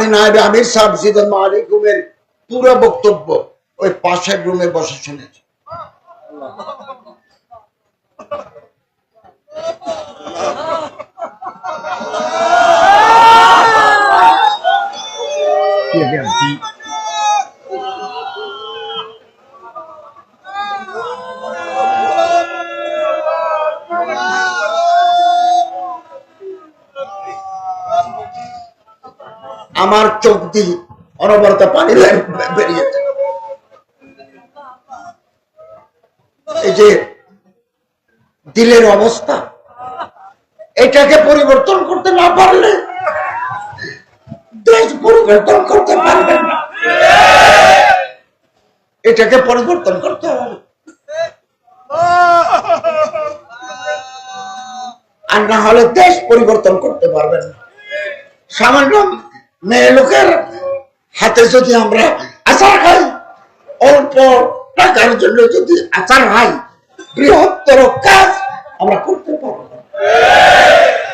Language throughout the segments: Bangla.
আমি নাইবে আমির সাহেব সিদ্ধান মালিকুমের পুরো বক্তব্য ওই পাশের রুমে বসে শুনেছি। আমার চোখ দিয়ে অনবরত পানি বেরিয়েছে এই যে দিলের অবস্থা, এটাকে পরিবর্তন করতে না পারলে দেশ পরিবর্তন করতে পারবেন না। এটাকে পরিবর্তন করতে হবে। আর না হলে দেশ পরিবর্তন করতে পারবেন না। সামান্য মেয়ে লোকের হাতে যদি আমরা আচার খাই, অল্প টাকার জন্য যদি আচার খাই বৃহত্তর কাজ আমরা করতে পারব।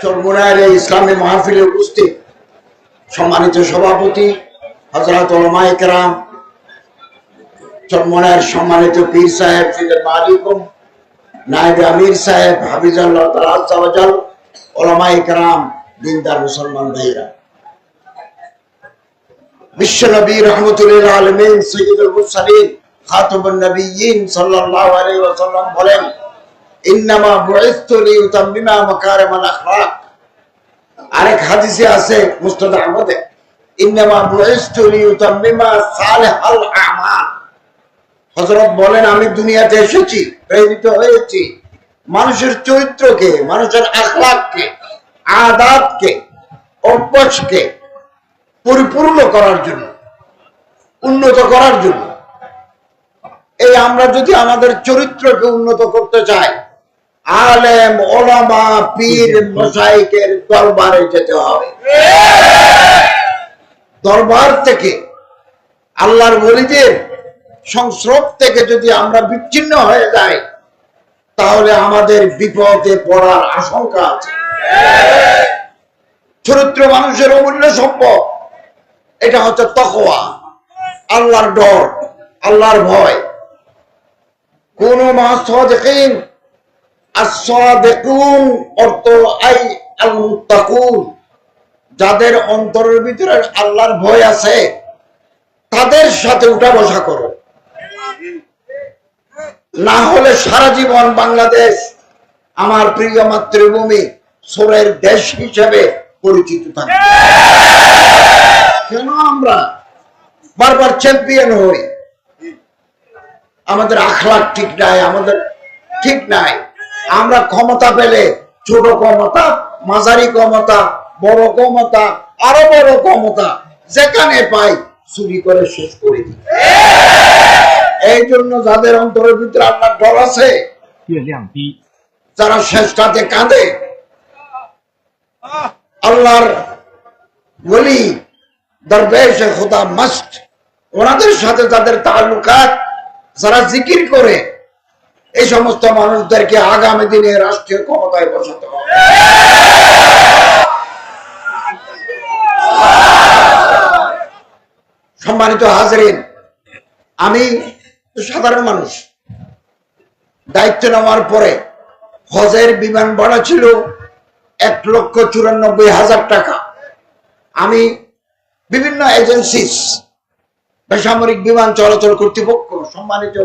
চরমুনার এই ইসলামী মাহফিলে উপস্থিত সম্মানিত সভাপতি হজরত ওলামাইকরাম চরমুনার সম্মানিত পীর সাহেব মালিকুম, নায়েব আমির সাহেব, হাফিজাল্লাহ তাআলা ওলামাইকরাম দিনদার মুসলমান ভাইরা বিশ্ব নবী রহমতুল্লাহ আলমিন নবিয়্যিন সাল্লাল্লাহু আলাইহি ওয়াসাল্লাম বলেন, ইন্নামা বুইসতু লিউতাম্মিমা আখলাক। আরেক হাদিসে আছে আহমদে, ইন্নামা বুইসতু লিউতাম্মিমা আমাল। হযরত বলেন, আমি দুনিয়াতে এসেছি, প্রেরিত হয়েছি মানুষের চরিত্রকে, মানুষের আখলাককে, আদাতকে, অভ্যাসকে পরিপূর্ণ করার জন্য, উন্নত করার জন্য। এই আমরা যদি আমাদের চরিত্রকে উন্নত করতে চাই, আলেম, ওলামা, পীর মশাইকের দরবারে যেতে হবে। দরবার থেকে, আল্লাহর বলিদের সংস্রব থেকে যদি আমরা বিচ্ছিন্ন হয়ে যাই, তাহলে আমাদের বিপদে পড়ার আশঙ্কা আছে। চরিত্র মানুষের অমূল্য সম্পদ। এটা হচ্ছে তকওয়া, আল্লাহর ডর, আল্লাহর ভয়। কোন মাসদিকিন আস-সাদিকুন, অর্থ আই আল যাদের অন্তরের ভিতরে আল্লাহর ভয় আছে, তাদের সাথে উঠা বসা করো। না হলে সারা জীবন বাংলাদেশ আমার প্রিয় মাতৃভূমি, সোরের দেশ হিসেবে পরিচিত থাকবে। কেন আমরা বারবার চ্যাম্পিয়ন হই? আমাদের আখলাক ঠিক নাই, আমাদের ঠিক নাই। আমরা ক্ষমতা পেলে ছোট ক্ষমতা, মাঝারি ক্ষমতা, বড় ক্ষমতা, আরও বড় ক্ষমতা যেখানে পাই চুরি করে শেষ করে দিই। এই জন্য যাদের অন্তরের ভিতরে আপনার ডর আছে, যারা শেষ কাঁদে কাঁদে আল্লাহর বলি দরবেশ খোদা মাস্ট ওনাদের সাথে যাদের তাল্লুকাত, যারা জিকির করে, এই সমস্ত মানুষদেরকে আগামী দিনে রাষ্ট্রীয় ক্ষমতায় বসাতে হবে। সম্মানিত হাজরিন, আমি সাধারণ মানুষ। দায়িত্ব নেওয়ার পরে হজের বিমান ভাড়া ছিল এক লক্ষ চুরানব্বই হাজার টাকা। আমি বিভিন্ন এজেন্সিস বেসামরিক বিমান চলাচল কর্তৃপক্ষ, সম্মানিত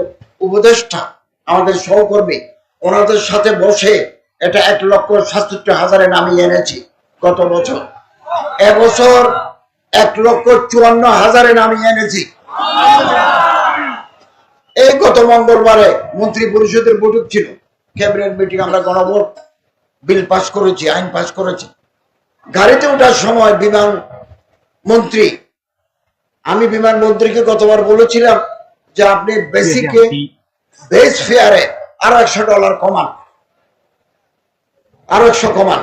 উপদেষ্টা, আমাদের সহকর্মী, ওনাদের সাথে বসে এটা এক লক্ষ সাতষট্টি হাজারে নামিয়ে এনেছি গত বছর। এবছর এক লক্ষ চুয়ান্ন হাজারে নামিয়ে এনেছি। এই গত মঙ্গলবারে মন্ত্রী পরিষদের বৈঠক ছিল। ক্যাবিনেট মিটিং আমরা গণভোট, বিল পাস করেছি, আইন পাস করেছি। গাড়িতে ওঠার সময় বিমান মন্ত্রী আমি বিমান মন্ত্রীকে গতবার বলেছিলাম যে আপনি বেসিকে বেস ফেয়ারে আরও একশো ডলার কমান। আরও একশো কমান।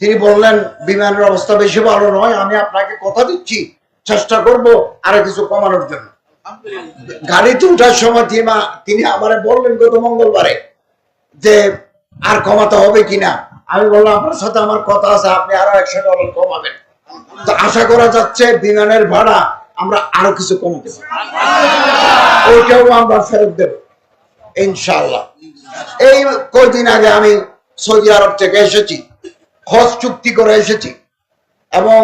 তিনি বললেন বিমানের অবস্থা বেশি ভালো নয় আমি আপনাকে কথা দিচ্ছি চেষ্টা করব আরও কিছু কমানোর জন্য। গাড়িতে উঠার সময় তিনি আমার বললেন গত মঙ্গলবারে যে আর কমাতে হবে কিনা। আমি বললাম আপনার সাথে আমার কথা আছে আপনি আরও একশো ডলার কমাবেন। তো আশা করা যাচ্ছে বিমানের ভাড়া আমরা আরও কিছু কমতে ওইটাও আমরা ফেরত দেব ইনশাল্লাহ এই কয়দিন আগে আমি সৌদি আরব থেকে এসেছি, হজ চুক্তি করে এসেছি এবং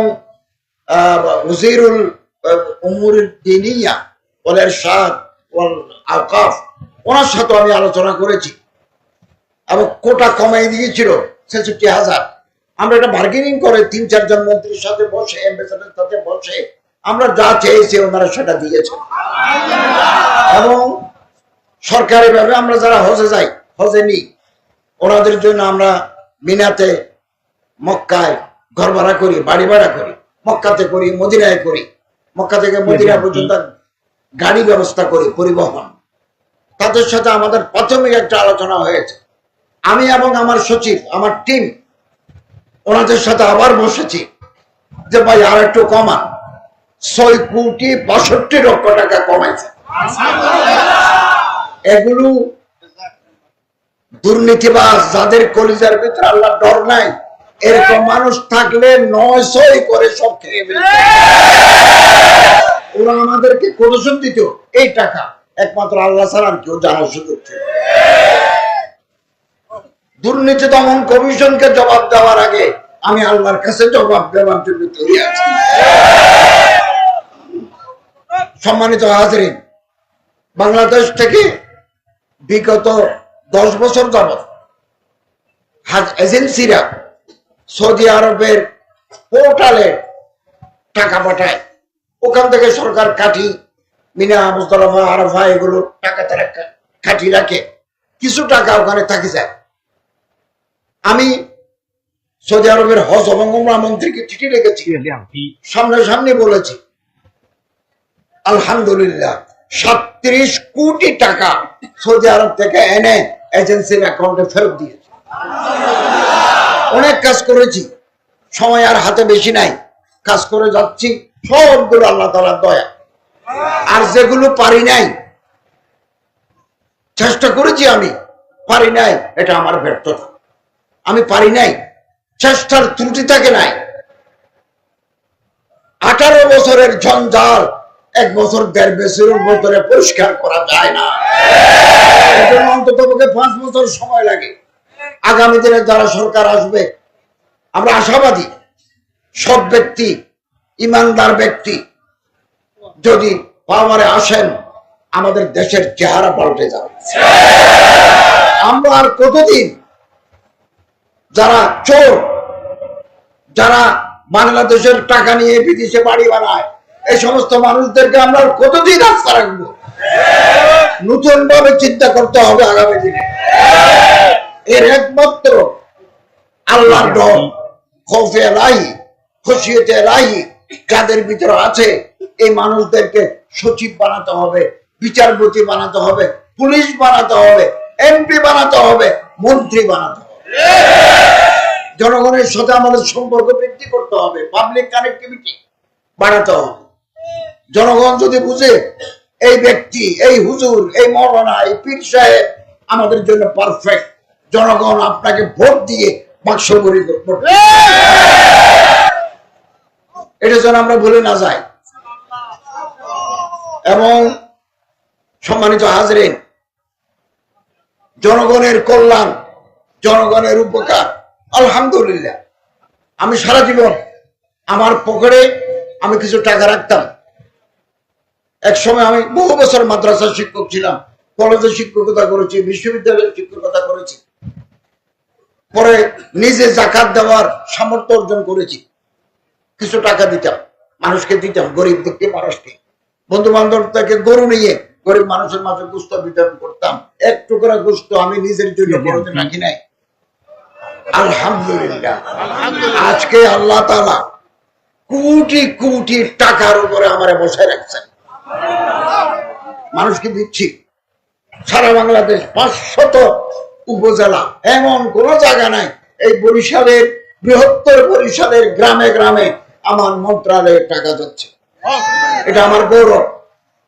উজিরুল ওদের ওনার সাথে আমি আলোচনা করেছি। এবং কোটা কমাই দিয়েছিল ছেষট্টি হাজার। আমরা এটা বার্গেনিং করে, তিন চারজন মন্ত্রীর সাথে বসে অ্যাম্বাসেডার সাথে বসে, আমরা যা চেয়েছি ওনারা সেটা দিয়েছে এবং সরকারি ভাবে আমরা যারা হজে যাই, হজে নিই, ওনাদের জন্য আমরা মিনাতে, মক্কায় ঘর ভাড়া করি, বাড়ি ভাড়া করি, মক্কাতে করি, মদিনায় করি, মক্কা থেকে মদিনা পর্যন্ত গাড়ি ব্যবস্থা করি, পরিবহন। তাদের সাথে আমাদের প্রাথমিক একটা আলোচনা হয়েছে। আমি এবং আমার সচিব, আমার টিম ওনাদের সাথে আবার বসেছি। যে ভাই আর একটু কমান। ছয় কোটি বাষট্টি লক্ষ টাকা কমাইছে। এগুলো দুর্নীতিবাজ, যাদের কলিজার ভিতরে আল্লাহ ডর নাই, এরকম মানুষ থাকলে নয় ছয় করে সব খেয়ে ফেলবে। ওরা আমাদেরকে কোটেশন দিত এই টাকা একমাত্র আল্লাহ ছাড়া কেউ জানার সুযোগ ছিল। দুর্নীতি দমন কমিশনকে জবাব দেওয়ার আগে আমি আল্লাহর কাছে জবাব দেওয়ার জন্য তৈরি আছি। সম্মানিত হাজরিন, বাংলাদেশ থেকে বিগত দশ বছর যাবৎ এজেন্সিরা সৌদি আরবের পোর্টালে টাকা পাঠায়। ওখান থেকে সরকার কাঠি, মিনা মুস্তলাফা আরফা, এগুলো টাকা তারা কাঠি রাখে। কিছু টাকা ওখানে থাকি যায়। আমি সৌদি আরবের হজ এবং উমরা মন্ত্রীকে চিঠি রেখেছি সামনে সামনে বলেছি আলহামদুলিল্লাহ সাতত্রিশ কোটি টাকা সৌদি আরব থেকে এনে এজেন্সির অ্যাকাউন্টে ফেরত দিয়েছে। অনেক কাজ করেছি সময় আর হাতে বেশি নাই। কাজ করে যাচ্ছি সবগুলো আল্লাহ তালার দয়া। আর যেগুলো পারি নাই চেষ্টা করেছি আমি পারি নাই এটা আমার ব্যর্থতা। আমি পারি নাই। চেষ্টার ত্রুটি থাকে নাই। আঠারো বছরের ঝঞ্ঝাল এক বছর দেড় বছরের ভিতরে পরিষ্কার করা যায় না। অন্তত পক্ষে পাঁচ বছর সময় লাগে। আগামী দিনে যারা সরকার আসবে, আমরা আশাবাদী সব ব্যক্তি, ইমানদার ব্যক্তি যদি পাওয়ারে আসেন, আমাদের দেশের চেহারা পাল্টে যাবে। আমরা আর কতদিন যারা চোর, যারা বাংলাদেশের টাকা নিয়ে বিদেশে বাড়ি বানায়, এই সমস্ত মানুষদেরকে আমরা কতদিন আস্থা রাখব? নতুন ভাবে চিন্তা করতে হবে আগামী দিনে। এর একমাত্র আল্লাহর ডর খৌফে রাহি খুশিয়েতে রাহি যাদের ভিতরে আছে, এই মানুষদেরকে সচিব বানাতে হবে, বিচারপতি বানাতে হবে, পুলিশ বানাতে হবে, এমপি বানাতে হবে, মন্ত্রী বানাতে হবে জনগণের সাথে আমাদের সম্পর্ক বৃদ্ধি করতে হবে পাবলিক কানেক্টিভিটি বাড়াতে হবে। জনগণ যদি বুঝে, এই ব্যক্তি, এই হুজুর, এই মৌলানা, এই পীর সাহেব আমাদের জন্য পারফেক্ট জনগণ আপনাকে ভোট দিয়ে বাক্স ভরি এটা যেন আমরা ভুলে না যাই। এবং সম্মানিত হাজরিন, জনগণের কল্যাণ জনগণের উপকার। আলহামদুলিল্লাহ। আমি সারা জীবন আমার পকেটে আমি কিছু টাকা রাখতাম। এক সময় আমি বহু বছর মাদ্রাসার শিক্ষক ছিলাম কলেজে শিক্ষকতা করেছি, বিশ্ববিদ্যালয়ের শিক্ষকতা করেছি। পরে নিজে জাকাত দেওয়ার সামর্থ্য অর্জন করেছি। কিছু টাকা দিতাম, মানুষকে দিতাম, গরিব দুঃখী মানুষকে। বন্ধু বান্ধব থেকে গরু নিয়ে গরিব মানুষের মাঝে গুস্ত বিতরণ করতাম। এক টুকরা গুস্ত আমি নিজের জন্য রাখি নাই। আলহামদুলিল্লাহ। আজকে আল্লাহ তালা কোটি কোটি টাকার উপরে আমার বসায় রাখছেন। মানুষকে দিচ্ছি। সারা বাংলাদেশ পাঁচশত উপজেলা এমন কোন জায়গা নাই। এই বরিশালের বৃহত্তর বরিশালের গ্রামে গ্রামে আমার মন্ত্রালয়ে টাকা যাচ্ছে। এটা আমার গৌরব।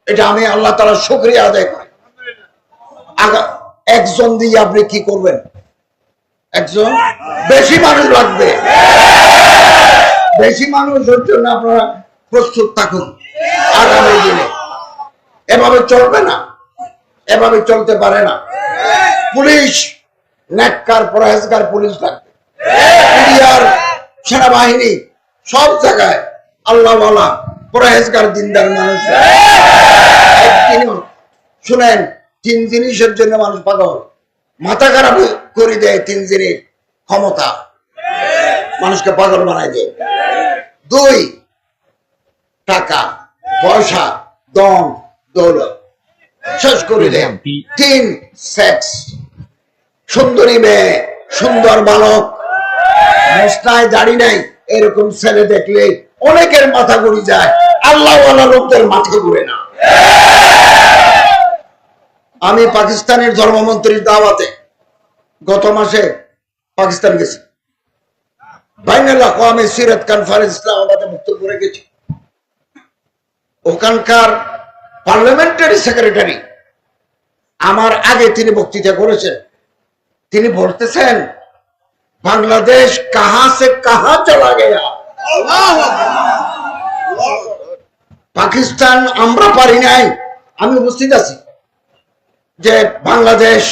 এটা আমি আল্লাহ তালা শুক্রিয়া আদায় করি। একজন দিয়ে আপনি কি করবেন? একজন বেশি মানুষ লাগবে। বেশি মানুষের জন্য আপনারা প্রস্তুত থাকুন আগামী দিনে। এভাবে চলবে না, এভাবে চলতে পারে না। পুলিশ নেককার পরহেজগার পুলিশ লাগবে। মিডিয়ার সেনাবাহিনী, সব জায়গায় আল্লাহওয়ালা, পরহেজগার, দিনদার মানুষ। শুনেন, তিন জিনিসের জন্য মানুষ পাগল। মাথা খারাপ করে দেয় তিন জিনিস ক্ষমতা। মানুষকে পাগল বানায় দেয়। দুই টাকা পয়সা দম দৌলত। শেষ করে দেয়। তিন সেক্স সুন্দরী মেয়ে সুন্দর বালক। মশলায় দাড়ি নাই এরকম ছেলে দেখলে অনেকের মাথা ঘুরে যায়। আল্লাহ লোকদের মাথা ঘুরে না। আমি পাকিস্তানের ধর্মমন্ত্রীর দাওয়াতে গত মাসে পাকিস্তান গেছি। বাইনাল আকওয়ামে সিরাত কনফারেন্স ইসলামাবাদে মুক্তপুরে গেছি ওখানকার পার্লামেন্টারি সেক্রেটারি আমার আগে তিনি বক্তৃতা করেছেন। তিনি বলতেছেন, বাংলাদেশ কাহা সে কাহা চলা গেয়া। পাকিস্তান আমরা পারি নাই। আমি উপস্থিত আছি যে বাংলাদেশ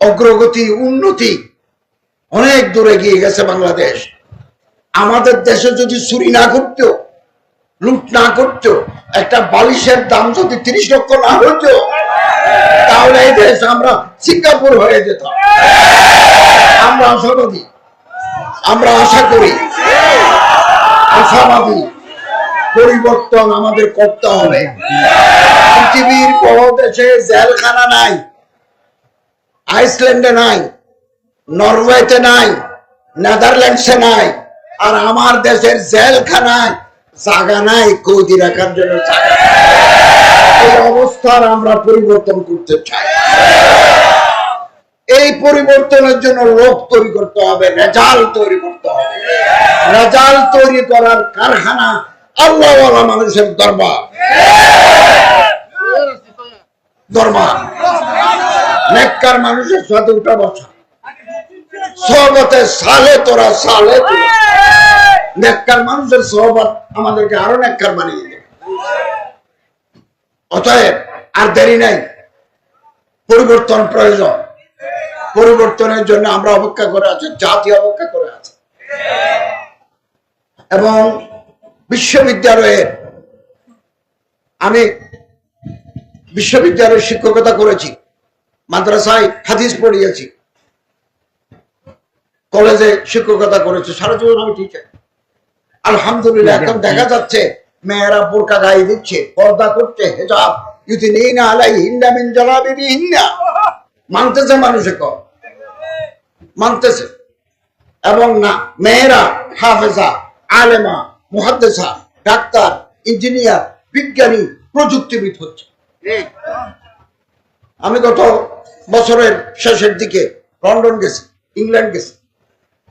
অগ্রগতি, উন্নতি। অনেক দূরে গিয়ে গেছে বাংলাদেশ। আমাদের দেশে যদি চুরি না করতো, লুট না করতো, একটা বালিশের দাম যদি তিরিশ লক্ষ না হতো, তাহলে এই দেশ আমরা সিঙ্গাপুর হয়ে যেতাম। আমরা আশাবাদী আমরা আশা করি, আশাবাদী। পরিবর্তন আমাদের করতে হবে। পৃথিবীর বড় দেশে জেলখানা নাই। আইসল্যান্ডে নাই, নরওয়েতে নাই, নেদারল্যান্ডসে নাই, আর আমার দেশের জেলখানায় জায়গা নাই কৌদি রাখার জন্য এই অবস্থার আমরা পরিবর্তন করতে চাই। এই পরিবর্তনের জন্য লোক তৈরি করতে হবে রেজাল্ট তৈরি করতে হবে। রেজাল্ট তৈরি করার কারখানা আল্লাহ মানুষের দরবার। দরবার। নেককার মানুষের সাথে উঠা বসা। সহবতে সালে তোরা, সালে মানুষের সহবত আমাদেরকে আরও নেককার বানিয়ে দেবে। অতএব আর দেরি নাই। পরিবর্তন প্রয়োজন। পরিবর্তনের জন্য আমরা অপেক্ষা করে আছি, জাতি অপেক্ষা করে আছে। এবং বিশ্ববিদ্যালয়ের আমি বিশ্ববিদ্যালয়ের শিক্ষকতা করেছি। মাদ্রাসায় হাদিস পড়িয়েছি। কলেজে শিক্ষকতা করেছি সারা জীবন আমি টিচার আলহামদুলিল্লাহ এখন দেখা যাচ্ছে মেয়েরা বোরকা গায়ে দিচ্ছে পর্দা করছে হেজাব। যদি নেই না আলাই হিন্দা মিন জলাবি হিন্দা মানতেছে মানুষে কম। মানতেছে। এবং না মেয়েরা হাফেজা আলেমা মুহাদ্দেসা ডাক্তার ইঞ্জিনিয়ার বিজ্ঞানী প্রযুক্তিবিদ হচ্ছে। আমি গত বছরের শেষের দিকে লন্ডন গেছি, ইংল্যান্ড গেছি,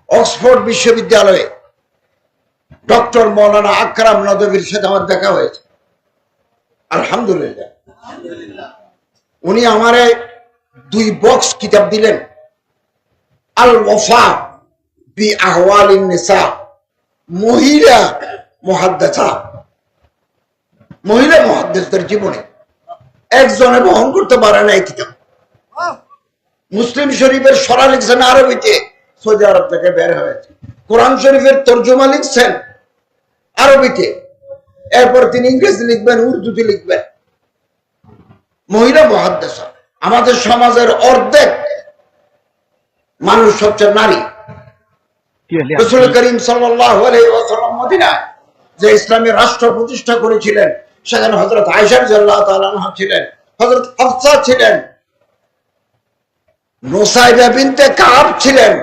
অক্সফোর্ড বিশ্ববিদ্যালয়ে ডক্টর মৌলানা আকরাম নদবীর সাথে আমার দেখা হয়েছে। আলহামদুলিল্লাহ। উনি আমারে দুই বক্স কিতাব দিলেন। আল ওয়াফা বি আহওয়ালিন নিসা, মহিলা মুহাদ্দাসা। মহিলা মুহাদ্দিসদের জীবনে একজনে বহন করতে পারে না এই কিতাব। মুসলিম শরীফের সরা লিখছেন আরবিতে সৌদি আরব থেকে বের হয়েছে। কোরআন শরীফের তর্জমা লিখছেন আরবিতে। এরপর তিনি ইংরেজি লিখবেন উর্দুতে লিখবেন। মহিলা মহাদ্দেশা আমাদের সমাজের অর্ধেক মানুষ হচ্ছে নারী। রসুল করিম সাল্লাম মদিনায় যে ইসলামী রাষ্ট্র প্রতিষ্ঠা করেছিলেন সেখানে হজরত আয়সার জাল্লাহ ছিলেন হজরত আফসা ছিলেন ছিলেন।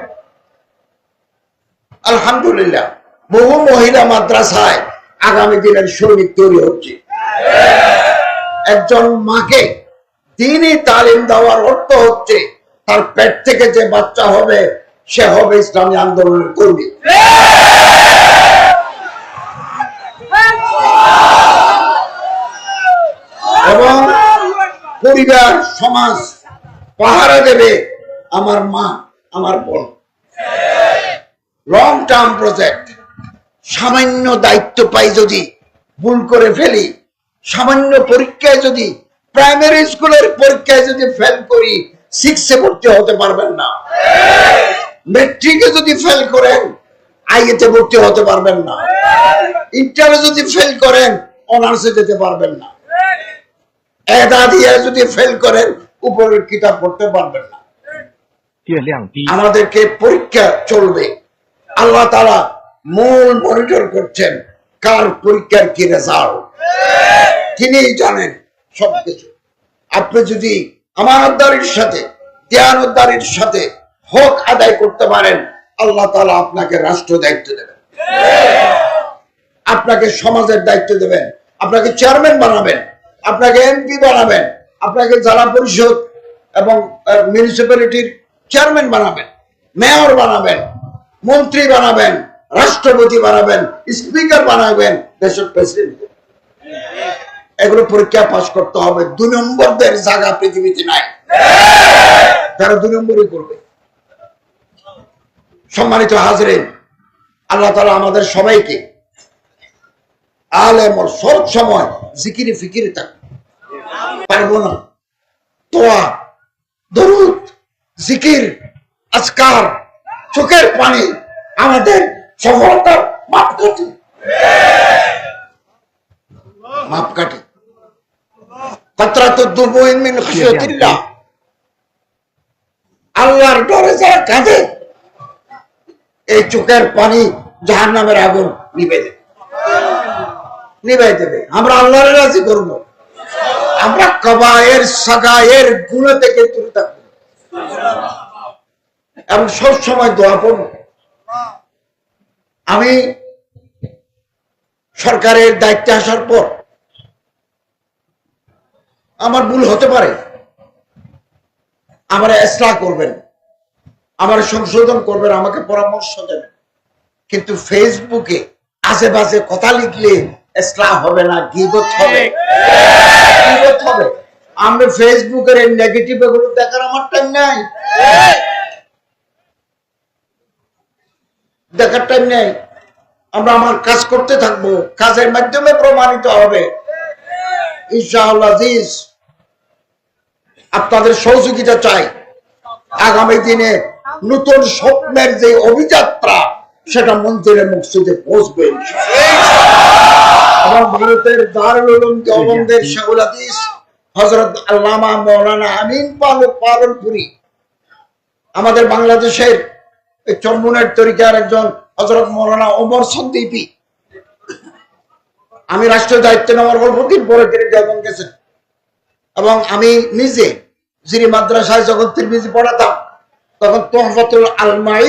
আলহামদুলিল্লাহ, বহু মহিলা মাদ্রাসায় আগামী দিনের সৈনিক তৈরি হচ্ছে। একজন মাকে তালিম দেওয়ার অর্থ হচ্ছে, তার পেট থেকে যে বাচ্চা হবে, সে হবে ইসলামী আন্দোলনের কর্মী। এবং পরিবার, সমাজ পাহারা দেবে আমার মা, আমার বোন। লং টার্ম প্রজেক্ট সামান্য দায়িত্ব পাই যদি ভুল করে ফেলি, সামান্য পরীক্ষায় যদি প্রাইমারি স্কুলের পরীক্ষায় যদি ফেল করি সিক্সে ভর্তি হতে পারবেন না। মেট্রিকে যদি ফেল করেন আইএতে ভর্তি হতে পারবেন না। ইন্টারে যদি ফেল করেন অনার্সে যেতে পারবেন না। এদা দিয়ে যদি ফেল করেন উপরের কিতাব করতে পারবেন না। আমাদেরকে পরীক্ষা চলবে। আল্লাহ তারা মূল মনিটর করছেন, কার পরীক্ষার কি রেজাল্ট তিনি জানেন সবকিছু। আপনি যদি আমানতদারির সাথে দেয়ানতদারির সাথে হক আদায় করতে পারেন, আল্লাহ তালা আপনাকে রাষ্ট্র দায়িত্ব দেবেন। আপনাকে সমাজের দায়িত্ব দেবেন। আপনাকে চেয়ারম্যান বানাবেন। আপনাকে এমপি বানাবেন। আপনাকে জেলা পরিষদ এবং মিউনিসিপ্যালিটির চেয়ারম্যান বানাবেন মেয়র বানাবেন, মন্ত্রী বানাবেন, রাষ্ট্রপতি বানাবেন স্পিকার বানাবেন, দেশের প্রেসিডেন্ট এগুলো পরীক্ষা পাশ করতে হবে। দুই নম্বরদের জায়গা পৃথিবীতে নাই। তারা দুই নম্বরই করবে। সম্মানিত হাজরেন, আল্লাহ তালা আমাদের সবাইকে আলেম সব সময় জিকিরে ফিকিরে থাকবে পারব না। তোয়া দরুদ, জিকির, আজকার, চোখের পানি আমাদের সফলতার মাপ কাটে মাপ কাটে। কতরা তো দুর্বইন মিন খাশিয়াতিল্লাহ। আল্লাহর ডরে যারা কাঁদে, এই চোখের পানি জাহান্নামের আগুন নিবে দেবে। নিবে দেবে। আমরা আল্লাহর রাজি করব। আমরা কবায়ের, সাগায়ের গুণ থেকে দূরে থাকব। এবং সব সময় দোয়া করব আমি সরকারের দায়িত্বে আসার পর আমার ভুল হতে পারে। আমার এসলা করবেন, আমার সংশোধন করবেন, আমাকে পরামর্শ দেবেন। কিন্তু ফেসবুকে আশেপাশে কথা লিখলে এসলা হবে না, গিবত হবে। আমরা ফেসবুকের নেগেটিভ এগুলো দেখার আমার টাইম নাই। দেখার টাইম নেই। আমরা আমার কাজ করতে থাকব। কাজের মাধ্যমে প্রমাণিত হবে। ইনশাআল্লাহ আপনাদের সহযোগিতা চাই। আগামী দিনে নতুন স্বপ্নের যে অভিযাত্রা সেটা মন্দিরের মসজিদে পৌঁছবে আমার ভারতের দারুল উলুম দেওবন্দের শাহুল হাদিস হযরত আল্লামা মৌলানা আমিন পালক পালনপুরি। আমাদের বাংলাদেশের চম্বুনের তরিকার একজন হযরত মৌলানা ওমর সন্দীপী আমি রাষ্ট্রীয় দায়িত্ব নেওয়ার অল্প দিন পরে তিনি দেওবন্দ গেছেন এবং আমি নিজে যিনি মাদ্রাসায় যখন তিরমিজি পড়াতাম, তখন তোহফাতুল আলমাই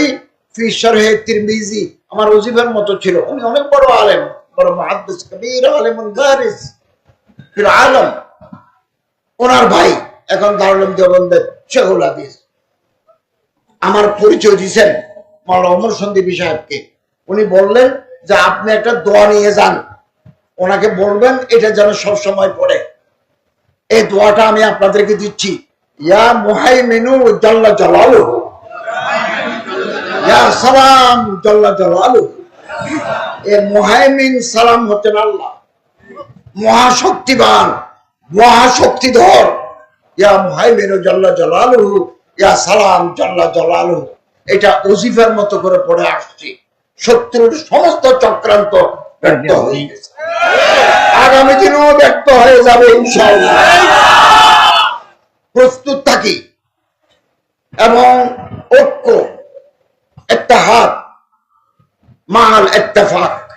ফিশার হে তিরমিজি আমার ওজিফের মতো ছিল। উনি অনেক বড় আলেম, বড় মহাদ্দিস কবির আলেম ফির আলম। ওনার ভাই, এখন দারুল দেওবন্দের শেখুল হাদিস। আমার পরিচয় দিয়েছেন অমর সন্দীপী সাহেবকে। উনি বললেন যে, আপনি একটা দোয়া নিয়ে যান। ওনাকে বলবেন, এটা যেন সব সময় পড়ে। এই দোয়াটা আমি আপনাদেরকে দিচ্ছি। ইয়া মুহাইমিনু জাল্লা জালালুহু ইয়া সালাম জাল্লা জালালুহু এ মুহাইমিন সালাম হচ্ছেন আল্লাহ। মহাশক্তিবান। মহাশক্তিধর। ইয়া মুহাইমিনু জাল্লা জালালুহু, ইয়া সালাম জাল্লা জালালুহু। এটা ওজিফার মতো করে পড়ে আসছি। শত্রুর সমস্ত চক্রান্ত ব্যর্থ হয়ে গেছে। আগামী দিনেও ব্যর্থ হয়ে যাবে প্রস্তুত থাকি। এবং ঐক্য একটা হাত মাল ইত্তেফাক,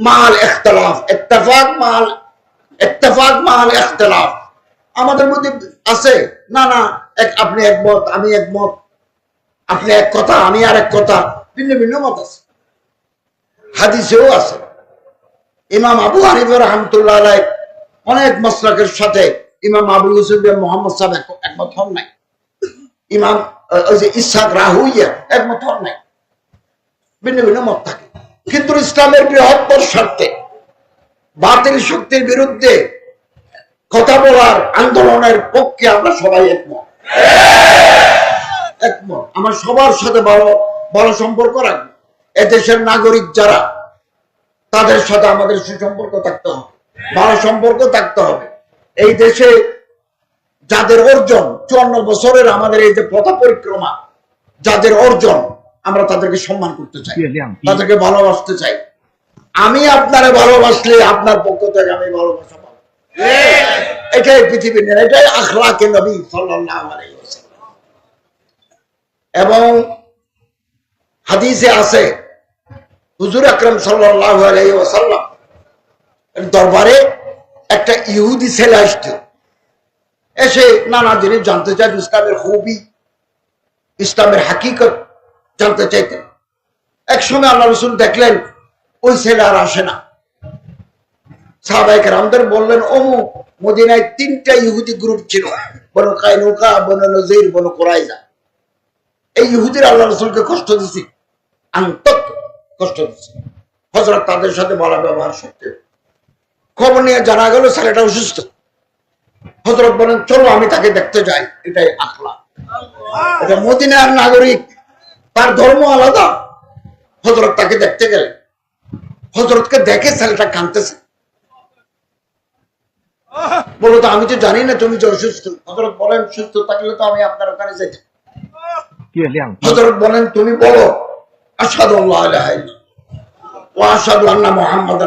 মাল ইখতিলাফ। ইত্তেফাক, মাল ইত্তেফাক মাল ইখতিলাফ। আমাদের মধ্যে আছে। না না, এক আপনি একমত, আমি একমত, আপনি এক কথা, আমি আর এক কথা, ভিন্ন ভিন্ন মত আছে। হাদিসেও আছে। ইমাম আবু হানিফা রহমতুল্লাহ আলাই অনেক মসলাকের সাথে ইমাম আবু ইউসুফ মোহাম্মদ সাহেব একমত হন নাই। ইমাম ওই যে ইসাক রাহুইয়া একমত হন নাই। ভিন্ন ভিন্ন মত থাকে। কিন্তু ইসলামের বৃহত্তর স্বার্থে বাতিল শক্তির বিরুদ্ধে কথা বলার আন্দোলনের পক্ষে আমরা সবাই একমত। একমত। আমার সবার সাথে ভালো ভালো সম্পর্ক রাখব। এদেশের নাগরিক যারা তাদের সাথে আমাদের সুসম্পর্ক থাকতে হবে। ভালো সম্পর্ক থাকতে হবে। এই দেশে যাদের অর্জন চুয়ান্ন বছরের আমাদের এই যে পথা পরিক্রমা যাদের অর্জন আমরা তাদেরকে সম্মান করতে চাই। তাদেরকে ভালোবাসতে চাই। আমি আপনারে ভালোবাসলে আপনার পক্ষ থেকে আমি ভালোবাসা পাবো। এটাই পৃথিবীর এটাই আখলাকে নবী আলাইহি এবং হাদিসে আছে, হুজুর আকরাম এর দরবারে একটা ইহুদি ছেলে আসতো। এসে নানা জিনিস জানতে চাই ইসলামের হবি ইসলামের হাকিকত জানতে চাইতেন। এক সময় আল্লাহ রসুল দেখলেন ওই ছেলে আর আসে না। সাহাবাহিক রামদের বললেন, অমুক মদিনায় তিনটা ইহুদি গ্রুপ ছিল, বনো কাইনুকা, বনো নজির, বনো কোরাইজা এই ইহুদির আল্লাহ রসুলকে কষ্ট দিছি আন্তক কষ্ট দিচ্ছে হজরত তাদের সাথে বলা ব্যবহার সত্ত্বেও খবর নিয়ে জানা গেল, ছেলেটা অসুস্থ। হজরত বলেন, চলো আমি তাকে দেখতে যাই, এটাই আখলা। এটা মদিনার নাগরিক, তার ধর্ম আলাদা। হজরত তাকে দেখতে গেলেন। হজরতকে দেখে ছেলেটা কাঁদতেছে। বলো তো আমি তো জানি না তুমি যে অসুস্থ। হজরত বলেন সুস্থ থাকলে তো আমি আপনার ওখানে যেতাম হজরত বলেন তুমি বলো আসাদ ও আসাদ মোহাম্মদ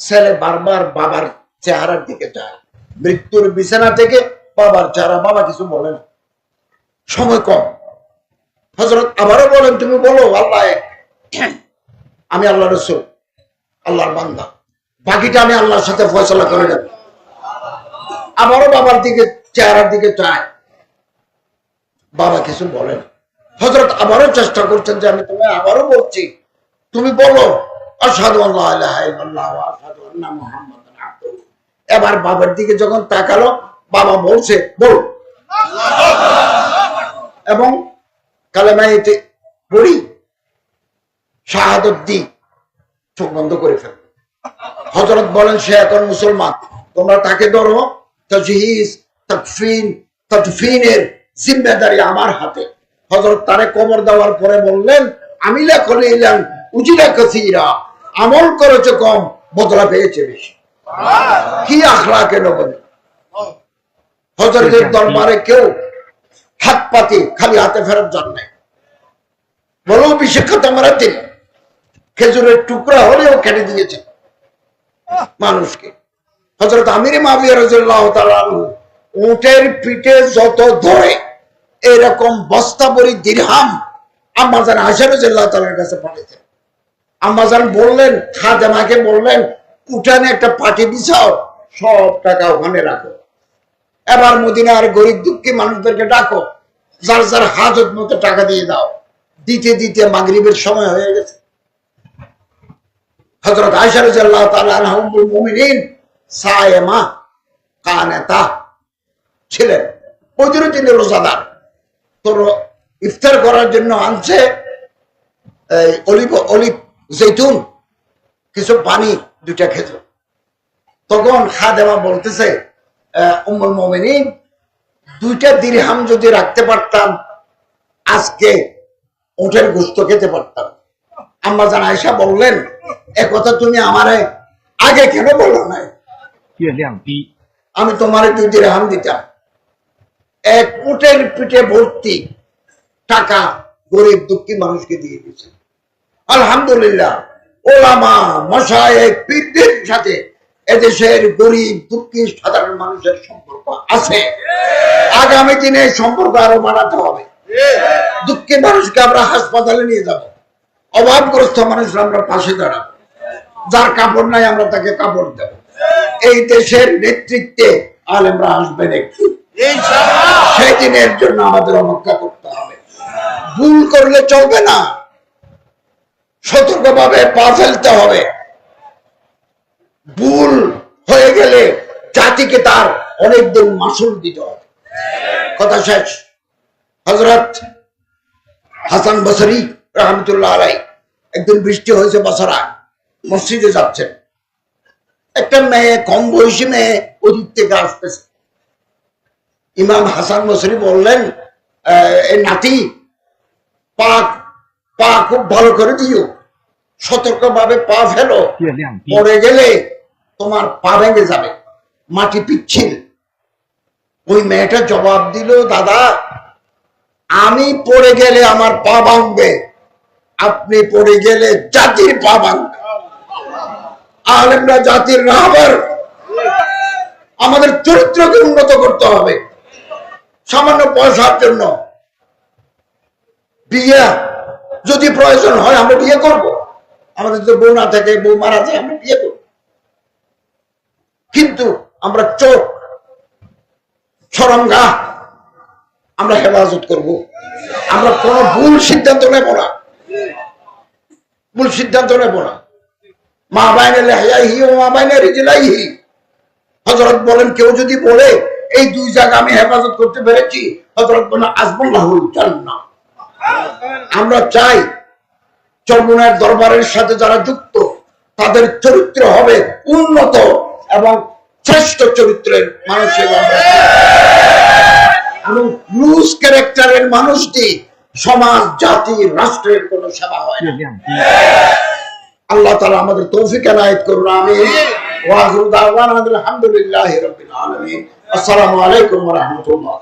ছেলে বারবার বাবার চেহারার দিকে যায় মৃত্যুর বিছানা থেকে বাবার চেহারা বাবা কিছু বলে না। সময় কম। হজরত আবারও বলেন তুমি বলো আল্লাহ আমি আল্লাহ রসুল, আল্লাহর বান্দা। বাকিটা আমি আল্লাহর সাথে ফয়সলা করে নেব। আবারও বাবার দিকে, চেহারার দিকে চায়। বাবা কিছু বলেন হজরত আবারও চেষ্টা করছেন যে আমি তোমায় আবারও বলছি। তুমি বলো আসাদু। এবার বাবার দিকে যখন তাকালো, বাবা বলছে, বল। এবং কালেমাইতে পড়ি শাহাদত দি চোখ বন্ধ করে ফেল। হজরত বলেন সে এখন মুসলমান। তোমরা তাকে ধরো তজহিজ তকফিন তদফিনের জিম্মেদারি আমার হাতে। হজরত তারে কবর দেওয়ার পরে বললেন আমি এলাম উজিরা কসিরা। আমল করেছে কম বদলা পেয়েছে বেশি। কি আখলা কেন বলে হজরতের দরবারে কেউ হাত পাতি খালি হাতে ফেরত যান নাই। বলো বিশেষত আমরা তিনি খেজুরের টুকরা হলেও কেটে দিয়েছে মানুষকে। হজরত আমির মাবিয়া রাজিয়াল্লাহু তাআলা উটের পিঠে যত ধরে, এরকম বস্তা ভরি দিরহাম আম্মাজান আয়সা রাদিয়াল্লাহু তাআলার কাছে পাঠিয়েছেন আম্মাজান বললেন, খাদেমাকে বললেন উঠানে একটা পাটি বিছাও, সব টাকা ওখানে রাখো। এবার মদিনার গরিব দুঃখী মানুষদেরকে ডাকো, যার যার হাজত মতো টাকা দিয়ে দাও। দিতে দিতে মাগরিবের সময় হয়ে গেছে। হজরত আয়সা রাদিয়াল্লাহু তাআলা আনহা উম্মুল মুমিনিন সায়েমা কানেতা ছিলেন। ওই দিনও তিনি রোজাদার তো র- ইফতার করার জন্য আনছে অলিভ অলিভ জৈতুন কিছু পানি দুইটা খেজুর। তখন খাদেমা বলতেছে আহ, উম্মুল মুমিনিন দুইটা দিরহাম যদি রাখতে পারতাম আজকে উঠের গোস্ত খেতে পারতাম। আম্মা জান আয়সা বললেন এ কথা তুমি আমারে আগে কেন বলো নাই? আমি তোমার দুই দিরহাম দিতাম। এক উটের পিঠে ভর্তি টাকা গরিব দুঃখী মানুষকে দিয়ে দিয়েছে। আলহামদুলিল্লাহ ওলামা মশায়েক পীরদের সাথে এদেশের গরিব দুঃখী সাধারণ মানুষের সম্পর্ক আছে। আগামী দিনে সম্পর্ক আরও বাড়াতে হবে। দুঃখী মানুষকে আমরা হাসপাতালে নিয়ে যাব। অভাবগ্রস্ত মানুষরা আমরা পাশে দাঁড়াবো। যার কাপড় নাই আমরা তাকে কাপড় দেব। এই দেশের নেতৃত্বে আলেমরা আসবেন একটু সেই দিনের জন্য আমাদের অপেক্ষা করতে হবে। ভুল করলে চলবে না। সতর্কভাবে পা ফেলতে হবে। ভুল হয়ে গেলে জাতিকে তার অনেক দিন মাসুল দিতে হবে। কথা শেষ। হজরত হাসান বসরি রহমতুল্লাহ আলাই একদিন বৃষ্টি হয়েছে বছরা মসজিদে যাচ্ছেন। একটা মেয়ে কম বয়সী মেয়ে অতীত থেকে আসতেছে। ইমাম হাসান মশরি বললেন এই নাতি পাক পা খুব ভালো করে দিও। সতর্ক ভাবে পা ফেলো। পরে গেলে তোমার পা ভেঙে যাবে মাটি পিচ্ছিল। ওই মেয়েটা জবাব দিল দাদা আমি পড়ে গেলে আমার পা ভাঙবে। আপনি পড়ে গেলে জাতির পা ভাঙবে আলেমরা জাতির রাহবার। আমাদের চরিত্রকে উন্নত করতে হবে। সামান্য পয়সার জন্য। বিয়ে যদি প্রয়োজন হয়, আমরা বিয়ে করব। আমাদের যদি বউ না থাকে, বউ মারা যায়, আমরা বিয়ে করব। কিন্তু আমরা চোখ সরঙ্গা আমরা হেফাজত করব। আমরা কোন ভুল সিদ্ধান্ত নেব না। ভুল সিদ্ধান্ত নেব না। মা বাইনে লেহাইহি ও মা বাইনে রিজিলাইহি। হজরত বলেন, কেউ যদি বলে, এই দুই জায়গা আমি হেফাজত করতে পেরেছি হজরত বলেন, আজমুল্লাহুল জান্নাহ। আমরা চাই চরমুনার দরবারের সাথে যারা যুক্ত, তাদের চরিত্র হবে উন্নত এবং শ্রেষ্ঠ চরিত্রের মানুষ হিসেবে আমরা চাই। এবং লুজ ক্যারেক্টারের মানুষটি সমাজ জাতি রাষ্ট্রের কোন সেবা হয় না। আল্লাহ তারা আমাদের তৌফিক এনায়েত করুন আমি ওয়াজুল দাওয়ান আলহামদুলিল্লাহ রবিল আলমী আসসালামু আলাইকুম রহমতুল্লাহ।